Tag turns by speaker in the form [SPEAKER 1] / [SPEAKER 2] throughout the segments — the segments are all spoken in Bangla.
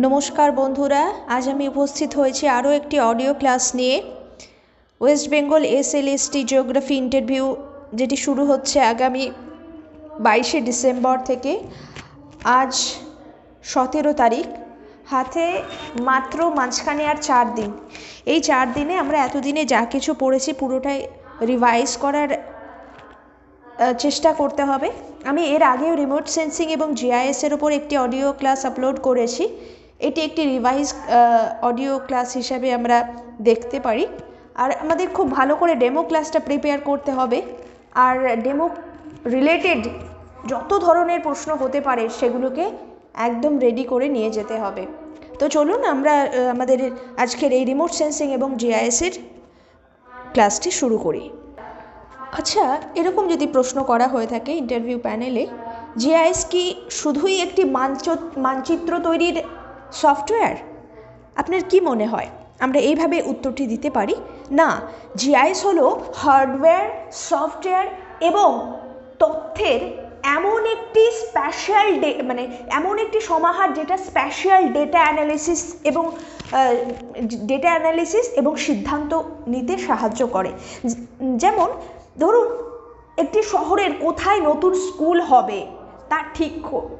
[SPEAKER 1] নমস্কার বন্ধুরা, আজ আমি উপস্থিত হয়েছি আরও একটি অডিও ক্লাস নিয়ে। West Bengal S L S T geography interview যেটি শুরু হচ্ছে আগামী বাইশে ডিসেম্বর থেকে। আজ সতেরো তারিখ, হাতে মাত্র মাঝখানে আর চার দিন। এই চার দিনে আমরা এতদিনে যা কিছু পড়েছি পুরোটাই রিভাইজ করার চেষ্টা করতে হবে। আমি এর আগেও রিমোট সেন্সিং এবং জিআইএসের ওপর একটি অডিও ক্লাস আপলোড করেছি। এটি একটি রিভাইজ অডিও ক্লাস হিসাবে আমরা দেখতে পারি। আর আমাদের খুব ভালো করে ডেমো ক্লাসটা প্রিপেয়ার করতে হবে। আর ডেমো রিলেটেড যত ধরনের প্রশ্ন হতে পারে সেগুলোকে একদম রেডি করে নিয়ে যেতে হবে। তো চলুন আমরা আমাদের আজকের এই রিমোট সেন্সিং এবং জিআইএসের ক্লাসটি শুরু করি। আচ্ছা এরকম যদি প্রশ্ন করা হয়ে থাকে ইন্টারভিউ প্যানেলে জিআইএস কি শুধুই একটি মানচ, মানচিত্র তৈরির সফটওয়্যার? আপনার কি মনে হয়? আমরা এইভাবে উত্তরটি দিতে পারি? না, জিআইএস হলো হার্ডওয়্যার, সফটওয়্যার এবং তথ্যের এমন একটি স্পেশাল ডে মানে এমন একটি সমাহার যেটা স্পেশাল ডেটা অ্যানালিসিস এবং ডেটা অ্যানালিসিস এবং সিদ্ধান্ত নিতে সাহায্য করে। যেমন, ধরুন, একটি শহরের কোথায় নতুন স্কুল হবে, তা ঠিক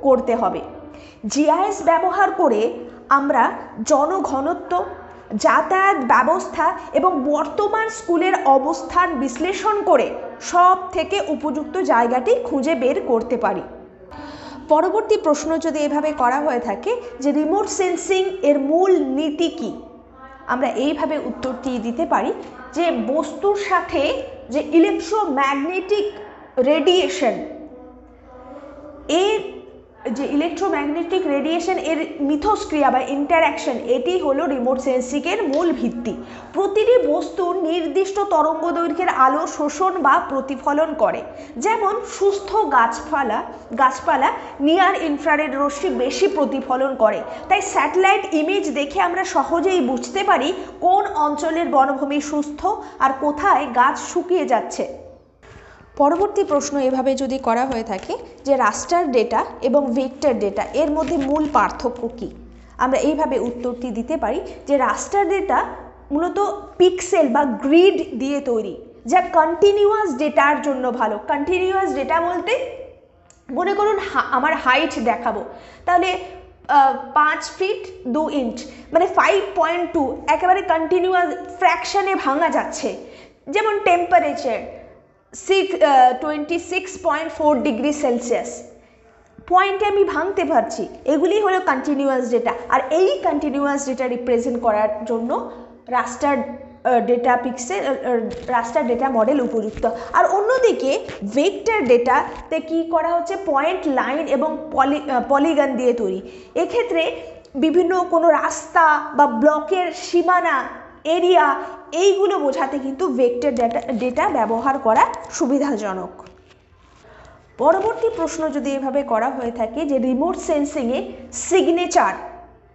[SPEAKER 1] করতে হবে। জিআইএস ব্যবহার করে আমরা জনঘনত্ব, যাতায়াত ব্যবস্থা এবং বর্তমান স্কুলের অবস্থান বিশ্লেষণ করে সব থেকে উপযুক্ত জায়গাটি খুঁজে বের করতে পারি। পরবর্তী প্রশ্ন যদি এভাবে করা হয়ে থাকে যে রিমোট সেন্সিং এর মূল নীতি কি? আমরা এইভাবে উত্তরটি দিতে পারি যে বস্তুর সাথে যে ইলেকট্রোম্যাগনেটিক রেডিয়েশন এর যে ইলেকট্রোম্যাগনেটিক রেডিয়েশন এর মিথস্ক্রিয়া বা ইন্টারাকশন এটি হলো রিমোট সেন্সিংয়ের মূল ভিত্তি। প্রতিটি বস্তু নির্দিষ্ট তরঙ্গ দৈর্ঘ্যের আলো শোষণ বা প্রতিফলন করে। যেমন, সুস্থ গাছপালা গাছপালা নিয়ার ইনফ্রারেড রশ্মি বেশি প্রতিফলন করে। তাই স্যাটেলাইট ইমেজ দেখে আমরা সহজেই বুঝতে পারি কোন অঞ্চলের বনভূমি সুস্থ আর কোথায় গাছ শুকিয়ে যাচ্ছে। পরবর্তী প্রশ্ন এভাবে যদি করা হয়ে থাকে যে রাস্টার ডেটা এবং ভেক্টর ডেটা এর মধ্যে মূল পার্থক্য কী? আমরা এইভাবে উত্তরটি দিতে পারি যে রাস্টার ডেটা মূলত পিক্সেল বা গ্রিড দিয়ে তৈরি, যা কন্টিনিউয়াস ডেটার জন্য ভালো। কন্টিনিউয়াস ডেটা বলতে মনে করুন আমার হাইট দেখাবো। তাহলে পাঁচ ফিট দু ইঞ্চ মানে ফাইভ পয়েন্ট টু একেবারে কন্টিনিউয়াস ফ্র্যাকশানে ভাঙা যাচ্ছে। যেমন temperature six twenty six point four degree Celsius পয়েন্টে আমি ভাঙতে পারছি। এগুলি হলো কন্টিনিউয়াস ডেটা আর এই কন্টিনিউয়াস ডেটা রিপ্রেজেন্ট করার জন্য raster data pixel raster data model উপযুক্ত। আর অন্যদিকে ভেক্টর ডেটাতে কি করা হচ্ছে? পয়েন্ট লাইন এবং পলি পলিগন দিয়ে তৈরি। এক্ষেত্রে বিভিন্ন কোনো রাস্তা বা ব্লকের সীমানা এরিয়া, এইগুলো বোঝাতে কিন্তু ভেক্টর ডেটা ডেটা ব্যবহার করা সুবিধাজনক। পরবর্তী প্রশ্ন যদি এভাবে করা হয়ে থাকে যে রিমোট সেন্সিংয়ে সিগনেচার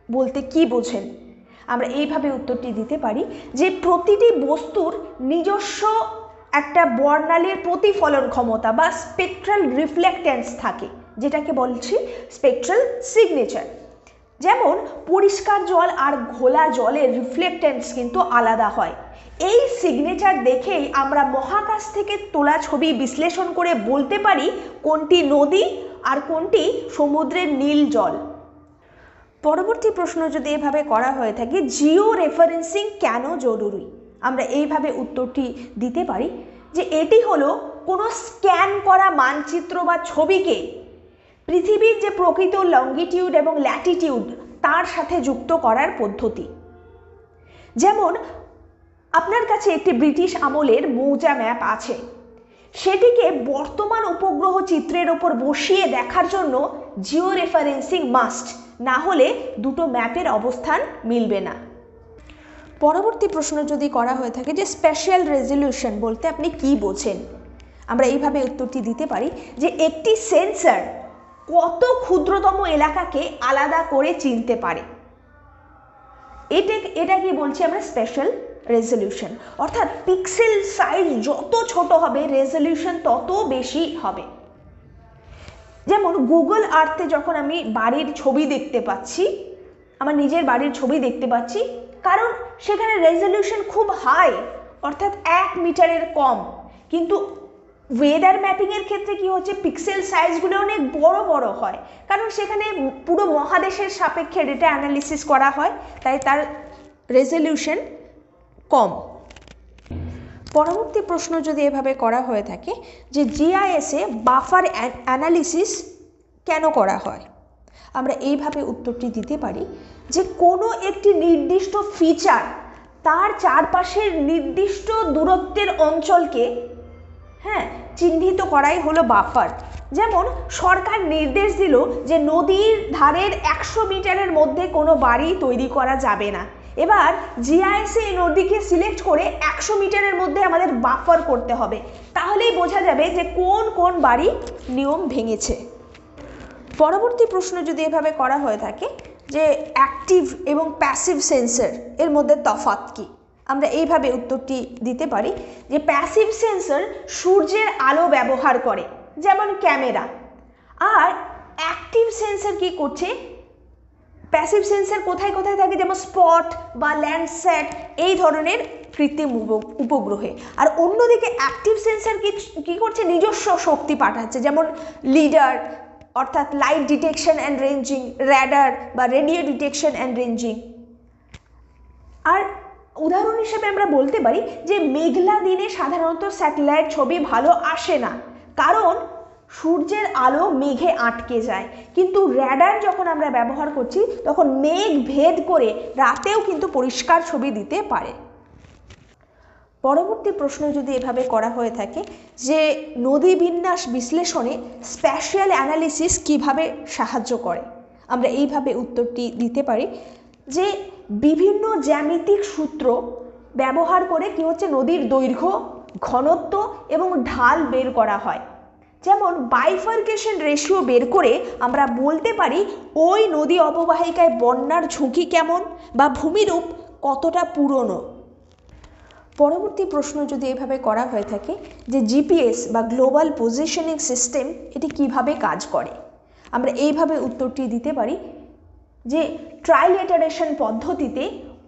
[SPEAKER 1] বলতে কি বোঝেন? আমরা এইভাবে উত্তরটি দিতে পারি যে প্রতিটি বস্তুর নিজস্ব একটা বর্ণালীর প্রতিফলন ক্ষমতা বা স্পেকট্রাল রিফ্লেক্টেন্স থাকে, যেটাকে বলছি স্পেকট্রাল সিগনেচার যেমন পরিষ্কার জল আর ঘোলা জলের রিফ্লেক্টেন্স কিন্তু আলাদা হয়। এই সিগনেচার দেখেই আমরা মহাকাশ থেকে তোলা ছবি বিশ্লেষণ করে বলতে পারি কোনটি নদী আর কোনটি সমুদ্রের নীল জল। পরবর্তী প্রশ্ন যদি এভাবে করা হয়ে থাকে জিও রেফারেন্সিং কেন জরুরি? আমরা এইভাবে উত্তরটি দিতে পারি যে এটি হলো কোনো স্ক্যান করা মানচিত্র বা ছবিকে পৃথিবীর যে প্রকৃত লঙ্গিটিউড এবং ল্যাটিটিউড তার সাথে যুক্ত করার পদ্ধতি। যেমন, আপনার কাছে একটি ব্রিটিশ আমলের মৌজা ম্যাপ আছে। সেটিকে বর্তমান উপগ্রহ চিত্রের ওপর বসিয়ে দেখার জন্য জিও রেফারেন্সিং মাস্ট না হলে দুটো ম্যাপের অবস্থান মিলবে না। পরবর্তী প্রশ্ন যদি করা হয়ে থাকে যে স্পেশাল রেজলিউশন বলতে আপনি কি বোঝেন? আমরা এইভাবে উত্তরটি দিতে পারি যে একটি সেন্সর কত ক্ষুদ্রতম এলাকাকে আলাদা করে চিনতে পারে। এটা এটা কি বলছি আমরা? স্পেশাল রেজলিউশন অর্থাৎ পিক্সেল সাইজ যত ছোট হবে রেজলিউশন তত বেশি হবে। যেমন গুগল আর্থে যখন আমি বাড়ির ছবি দেখতে পাচ্ছি, আমার নিজের বাড়ির ছবি দেখতে পাচ্ছি, কারণ সেখানে রেজলিউশন খুব হাই অর্থাৎ এক মিটারের কম। কিন্তু ওয়েদার ম্যাপিংয়ের ক্ষেত্রে কি হচ্ছে? পিক্সেল সাইজগুলো অনেক বড় বড় হয়। কারণ সেখানে পুরো মহাদেশের সাপেক্ষে ডেটা অ্যানালিসিস করা হয়, তাই তার রেজলিউশন কম। পরবর্তী প্রশ্ন যদি এভাবে করা হয়ে থাকে যে জিআইএসে বাফার অ্যানালিসিস কেন করা হয়? আমরা এইভাবে উত্তরটি দিতে পারি যে কোনো একটি নির্দিষ্ট ফিচার তার চারপাশের নির্দিষ্ট দূরত্বের অঞ্চলকে হ্যাঁ চিহ্নিত করাই হলো বাফার। যেমন, সরকার নির্দেশ দিল যে নদীর ধারের একশো মিটারের মধ্যে কোনো বাড়ি তৈরি করা যাবে না। এবার জিআইএসে এই নদীকে সিলেক্ট করে একশো মিটারের মধ্যে আমাদের বাফার করতে হবে। তাহলেই বোঝা যাবে যে কোন কোন বাড়ি নিয়ম ভেঙেছে। পরবর্তী প্রশ্ন যদি এভাবে করা হয়ে থাকে যে অ্যাক্টিভ এবং প্যাসিভ সেন্সর এর মধ্যে তফাৎ কী? আমরা এইভাবে উত্তরটি দিতে পারি যে প্যাসিভ সেন্সর সূর্যের আলো ব্যবহার করে, যেমন ক্যামেরা। আর অ্যাক্টিভ সেন্সর কি করছে? প্যাসিভ সেন্সর কোথায় কোথায় থাকে? যেমন স্পট বা ল্যান্ডসেট এই ধরনের কৃত্রিম উপগ্রহে। আর অন্যদিকে অ্যাক্টিভ সেন্সর কি, কী করছে? নিজস্ব শক্তি পাঠাচ্ছে, যেমন লিডার অর্থাৎ light detection and ranging radar বা রেডিও ডিটেকশন অ্যান্ড রেঞ্জিং আর উদাহরণ হিসেবে আমরা বলতে পারি যে মেঘলা দিনে সাধারণত স্যাটেলাইট ছবি ভালো আসে না। কারণ সূর্যের আলো মেঘে আটকে যায়। কিন্তু র্যাডার যখন আমরা ব্যবহার করছি, তখন মেঘ ভেদ করে রাতেও কিন্তু পরিষ্কার ছবি দিতে পারে। পরবর্তী প্রশ্ন যদি এভাবে করা হয়ে থাকে যে নদী বিন্যাস বিশ্লেষণে স্প্যাশিয়াল অ্যানালিসিস কীভাবে সাহায্য করে? আমরা এইভাবে উত্তরটি দিতে পারি যে বিভিন্ন জ্যামিতিক সূত্র ব্যবহার করে কি হচ্ছে, নদীর দৈর্ঘ্য, ঘনত্ব এবং ঢাল বের করা হয়। যেমন বাইফার্কেশন রেশিও বের করে আমরা বলতে পারি, ওই নদী অববাহিকায় বন্যার ঝুঁকি কেমন বা ভূমিরূপ কতটা পুরনো? পরবর্তী প্রশ্ন যদি এভাবে করা হয়ে থাকে যে জিপিএস বা গ্লোবাল পজিশনিং সিস্টেম এটি কীভাবে কাজ করে, আমরা এইভাবে উত্তরটি দিতে পারি যে ট্রাইলেটারেশন পদ্ধতিতে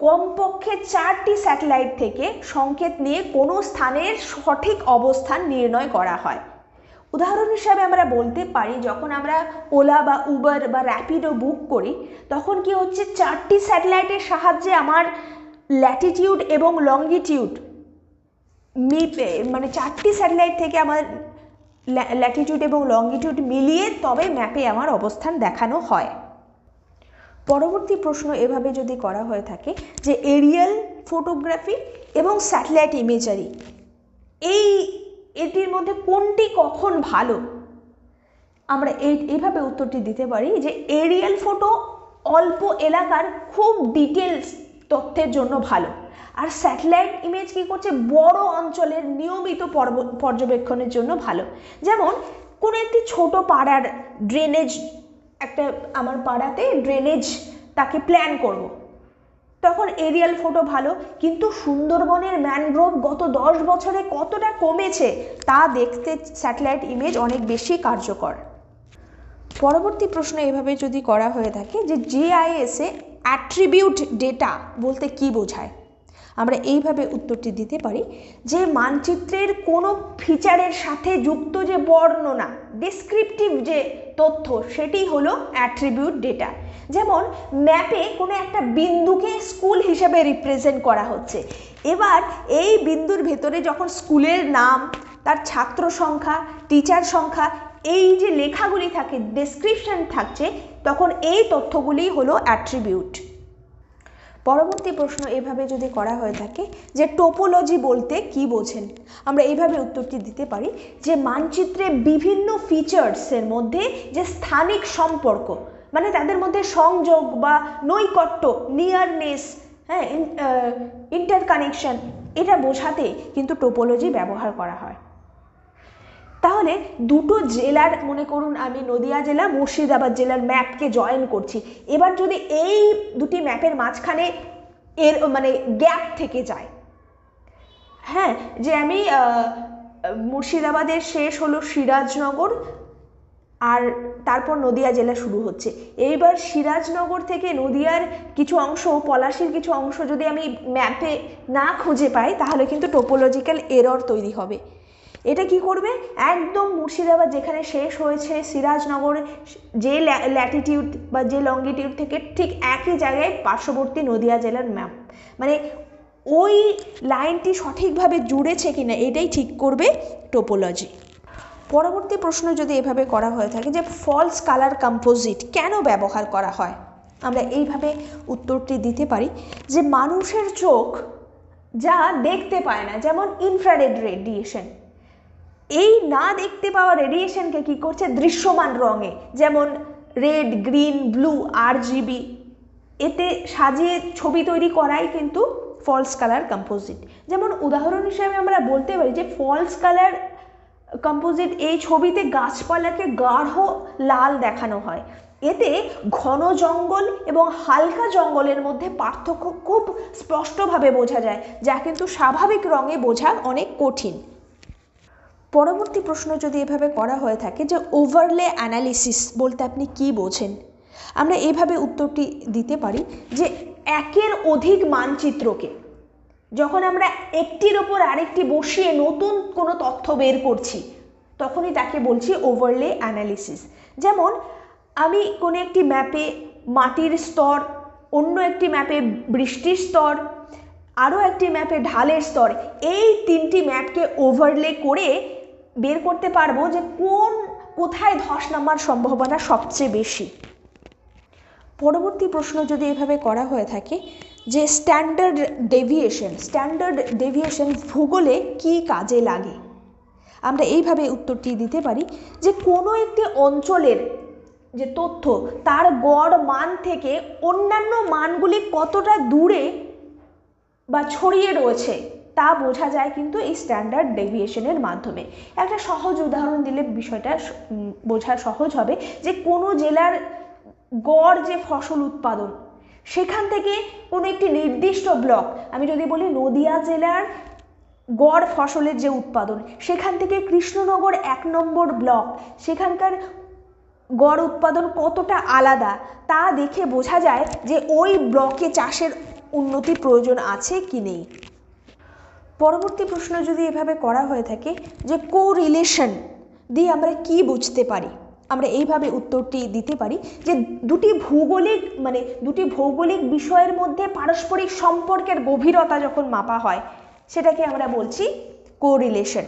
[SPEAKER 1] কমপক্ষে চারটি স্যাটেলাইট থেকে সংকেত নিয়ে কোনো স্থানের সঠিক অবস্থান নির্ণয় করা হয়। উদাহরণ হিসাবে আমরা বলতে পারি, যখন আমরা ওলা বা উবার বা র্যাপিডো বুক করি, তখন কি হচ্ছে চারটি স্যাটেলাইটের সাহায্যে আমার ল্যাটিটিউড এবং লঙ্গিটিউড মানে চারটি স্যাটেলাইট থেকে আমার ল্যাটিটিউড এবং লঙ্গিটিউড মিলিয়ে তবে ম্যাপে আমার অবস্থান দেখানো হয়। পরবর্তী প্রশ্ন এভাবে যদি করা হয়ে থাকে যে এরিয়াল ফটোগ্রাফি এবং স্যাটেলাইট ইমেজারি, এই এটির মধ্যে কোনটি কখন ভালো? আমরা এই এইভাবে উত্তরটি দিতে পারি যে এরিয়াল ফটো অল্প এলাকার খুব ডিটেলস তথ্যের জন্য ভালো। আর স্যাটেলাইট ইমেজ কী করছে? বড় অঞ্চলের নিয়মিত পর্যবেক্ষণের জন্য ভালো। যেমন কোনো একটি ছোট পাড়ার ড্রেনেজ একটা আমার পাড়াতে ড্রেনেজ তাকে প্ল্যান করব। তখন এরিয়াল ফটো ভালো, কিন্তু সুন্দরবনের ম্যানগ্রোভ গত দশ বছরে কতটা কমেছে তা দেখতে স্যাটেলাইট ইমেজ অনেক বেশি কার্যকর পরবর্তী প্রশ্ন এভাবে যদি করা হয়ে থাকে যে জিআইএসে অ্যাট্রিবিউট ডেটা বলতে কি বোঝায় আমরা এইভাবে উত্তরটি দিতে পারি যে মানচিত্রের কোনো ফিচারের সাথে যুক্ত যে বর্ণনা ডিসক্রিপটিভ যে তথ্য, সেটি হলো অ্যাট্রিবিউট ডেটা যেমন ম্যাপে কোনো একটা বিন্দুকে স্কুল হিসেবে রিপ্রেজেন্ট করা হচ্ছে। এবার এই বিন্দুর ভেতরে যখন স্কুলের নাম, তার ছাত্র সংখ্যা টিচার সংখ্যা, এই যে লেখাগুলি থাকে ডেসক্রিপশন থাকছে, তখন এই তথ্যগুলি হলো অ্যাট্রিবিউট পরবর্তী প্রশ্ন এভাবে যদি করা হয়ে থাকে যে টোপোলজি বলতে কি বোঝেন? আমরা এইভাবে উত্তরটি দিতে পারি যে মানচিত্রে বিভিন্ন ফিচার্সের মধ্যে যে স্থানিক সম্পর্ক মানে তাদের মধ্যে সংযোগ বা নৈকট্য নিয়ারনেস হ্যাঁ ইন্টারকানেকশন এটা বোঝাতে কিন্তু টোপোলজি ব্যবহার করা হয়। তাহলে দুটো জেলার, মনে করুন আমি নদিয়া জেলা, মুর্শিদাবাদ জেলার ম্যাপকে জয়েন করছি। এবার যদি এই দুটি ম্যাপের মাঝখানে এর মানে গ্যাপ থেকে যায় হ্যাঁ যে আমি মুর্শিদাবাদের শেষ হলো সিরাজনগর, আর তারপর নদিয়া জেলা শুরু হচ্ছে। এইবার সিরাজনগর থেকে নদিয়ার কিছু অংশ, পলাশির কিছু অংশ যদি আমি ম্যাপে না খুঁজে পাই, তাহলে কিন্তু টোপোলজিক্যাল এরর তৈরি হবে। এটা কি করবে? একদম মুর্শিদাবাদ যেখানে শেষ হয়েছে সিরাজনগর, যে ল্যাটিটিউড বা যে লঙ্গিটিউড থেকে ঠিক একই জায়গায় পার্শ্ববর্তী নদিয়া জেলার ম্যাপ মানে ওই লাইনটি সঠিকভাবে জুড়েছে কিনা এটাই ঠিক করবে টোপোলজি পরবর্তী প্রশ্ন যদি এভাবে করা হয়ে থাকে যে ফলস কালার কম্পোজিট কেন ব্যবহার করা হয়? আমরা এইভাবে উত্তরটি দিতে পারি যে মানুষের চোখ যা দেখতে পায় না, যেমন ইনফ্রারেড রেডিয়েশন এই না দেখতে পাওয়া রেডিয়েশনকে কি করছে? দৃশ্যমান রঙে। যেমন red green blue R GB এতে সাজিয়ে ছবি তৈরি করাই কিন্তু ফলস কালার কম্পোজিট যেমন উদাহরণ হিসেবে আমরা বলতে পারি যে ফলস কালার কম্পোজিট এই ছবিতে গাছপালাকে গাঢ় লাল দেখানো হয়। এতে ঘন জঙ্গল এবং হালকা জঙ্গলের মধ্যে পার্থক্য খুব স্পষ্টভাবে বোঝা যায়, যা কিন্তু স্বাভাবিক রঙে বোঝা অনেক কঠিন। পরবর্তী প্রশ্ন যদি এভাবে করা হয়ে থাকে যে ওভারলে অ্যানালিসিস বলতে আপনি কি বোঝেন? আমরা এইভাবে উত্তরটি দিতে পারি যে একের অধিক মানচিত্রকে যখন আমরা একটির ওপর আরেকটি বসিয়ে নতুন কোনো তথ্য বের করছি, তখনই তাকে বলছি ওভারলে অ্যানালিসিস যেমন, আমি কোনো একটি ম্যাপে মাটির স্তর, অন্য একটি ম্যাপে বৃষ্টির স্তর, আরও একটি ম্যাপে ঢালের স্তর, এই তিনটি ম্যাপকে ওভারলে করে বের করতে পারব যে কোন, কোথায় ধস নামার সম্ভাবনা সবচেয়ে বেশি। পরবর্তী প্রশ্ন যদি এভাবে করা হয়ে থাকে যে স্ট্যান্ডার্ড ডেভিয়েশন স্ট্যান্ডার্ড ডেভিয়েশন ভূগোলে কি কাজে লাগে? আমরা এইভাবে উত্তরটি দিতে পারি যে কোনো একটি অঞ্চলের যে তথ্য, তার গড় মান থেকে অন্যান্য মানগুলি কতটা দূরে বা ছড়িয়ে রয়েছে। তা বোঝা যায় কিন্তু এই স্ট্যান্ডার্ড ডেভিয়েশনের মাধ্যমে। একটা সহজ উদাহরণ দিলে বিষয়টা বোঝা সহজ হবে যে কোনো জেলার গড় যে ফসল উৎপাদন, সেখান থেকে কোনো একটি নির্দিষ্ট ব্লক আমি যদি বলি নদিয়া জেলার গড় ফসলের যে উৎপাদন, সেখান থেকে কৃষ্ণনগর এক নম্বর ব্লক সেখানকার গড় উৎপাদন কতটা আলাদা, তা দেখে বোঝা যায় যে ওই ব্লকে চাষের উন্নতি প্রয়োজন আছে কি নেই। পরবর্তী প্রশ্ন যদি এভাবে করা হয়ে থাকে যে কো রিলেশন দিয়ে আমরা কি বুঝতে পারি, আমরা এইভাবে উত্তরটি দিতে পারি যে দুটি ভৌগোলিক মানে দুটি ভৌগোলিক বিষয়ের মধ্যে পারস্পরিক সম্পর্কের গভীরতা যখন মাপা হয়, সেটাকে আমরা বলছি কোরিলেশন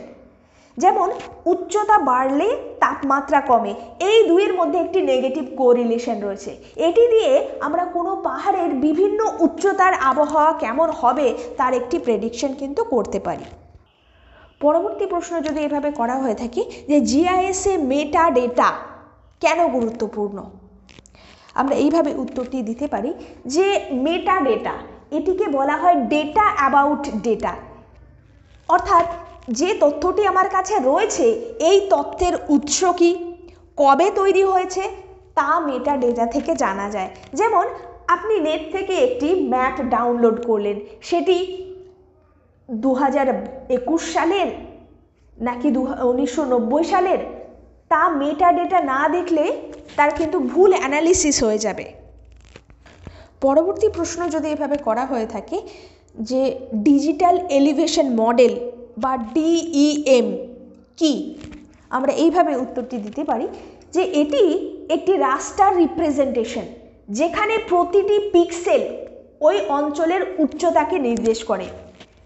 [SPEAKER 1] যেমন, উচ্চতা বাড়লে তাপমাত্রা কমে। এই দুইয়ের মধ্যে একটি নেগেটিভ কোরিলেশন রয়েছে। এটি দিয়ে আমরা কোনো পাহাড়ের বিভিন্ন উচ্চতার আবহাওয়া কেমন হবে তার একটি প্রেডিকশন কিন্তু করতে পারি। পরবর্তী প্রশ্ন যদি এভাবে করা হয়ে থাকে যে জিআইএসএ মেটা ডেটা কেন গুরুত্বপূর্ণ? আমরা এইভাবে উত্তরটি দিতে পারি যে মেটা ডেটা এটিকে বলা হয় ডেটা অ্যাবাউট ডেটা অর্থাৎ যে তথ্যটি আমার কাছে রয়েছে, এই তথ্যের উৎস কি? কবে তৈরি হয়েছে? তা মেটা ডেটা থেকে জানা যায়। যেমন, আপনি নেট থেকে একটি ম্যাপ ডাউনলোড করলেন। সেটি দু একুশ সালের নাকি দু, উনিশশো সালের? তা মেটা ডেটা না দেখলে তার কিন্তু ভুল অ্যানালিসিস হয়ে যাবে। পরবর্তী প্রশ্ন যদি এভাবে করা হয়ে থাকে যে ডিজিটাল এলিভেশন মডেল বা ডিইএম কি? আমরা এইভাবে উত্তরটি দিতে পারি যে এটি একটি রাস্টার রিপ্রেজেন্টেশন যেখানে প্রতিটি পিক্সেল ওই অঞ্চলের উচ্চতাকে নির্দেশ করে।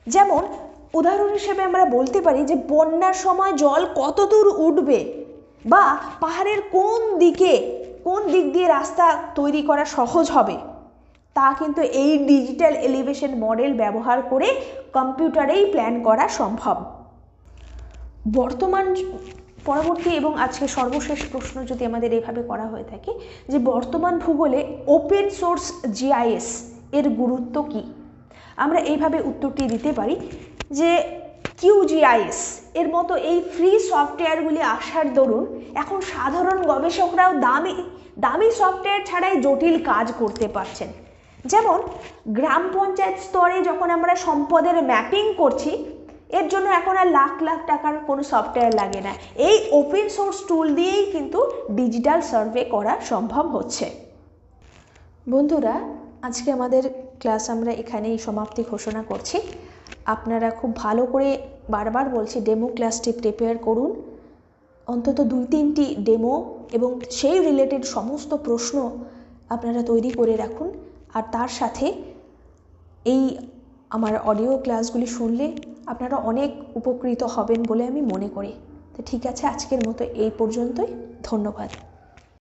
[SPEAKER 1] যেমন, উদাহরণ হিসেবে আমরা বলতে পারি যে বন্যার সময় জল কত দূর উঠবে বা পাহাড়ের কোন দিকে কোন দিক দিয়ে রাস্তা তৈরি করা সহজ হবে। তা কিন্তু এই ডিজিটাল এলিভেশন মডেল ব্যবহার করে কম্পিউটারেই প্ল্যান করা সম্ভব। বর্তমান পরবর্তী এবং আজকে সর্বশেষ প্রশ্ন যদি আমাদের এভাবে করা হয়ে থাকে যে বর্তমান ভূগোলে ওপেন সোর্স জিআইএস এর গুরুত্ব কি? আমরা এইভাবে উত্তরটি দিতে পারি যে কিউজিআইএস এর মতো এই ফ্রি সফটওয়্যারগুলি আসার দরুন এখন সাধারণ গবেষকরাও দামি দামি সফটওয়্যার ছাড়াই জটিল কাজ করতে পারছেন। যেমন, গ্রাম পঞ্চায়েত স্তরে যখন আমরা সম্পদের ম্যাপিং করছি, এর জন্য এখন আর লাখ লাখ টাকার কোনো সফটওয়্যার লাগে না। এই ওপেন সোর্স টুল দিয়েই কিন্তু ডিজিটাল সার্ভে করা সম্ভব হচ্ছে। বন্ধুরা, আজকে আমাদের ক্লাস আমরা এখানেই সমাপ্তি ঘোষণা করছি। আপনারা খুব ভালো করে বারবার বলছি ডেমো ক্লাসটি প্রিপেয়ার করুন। অন্তত দুই তিনটি ডেমো এবং সেই রিলেটেড সমস্ত প্রশ্ন আপনারা তৈরি করে রাখুন। আর তার সাথে এই আমার অডিও ক্লাসগুলি শুনলে আপনারা অনেক উপকৃত হবেন বলে আমি মনে করি। তো ঠিক আছে, আজকের মতো এই পর্যন্তই। ধন্যবাদ।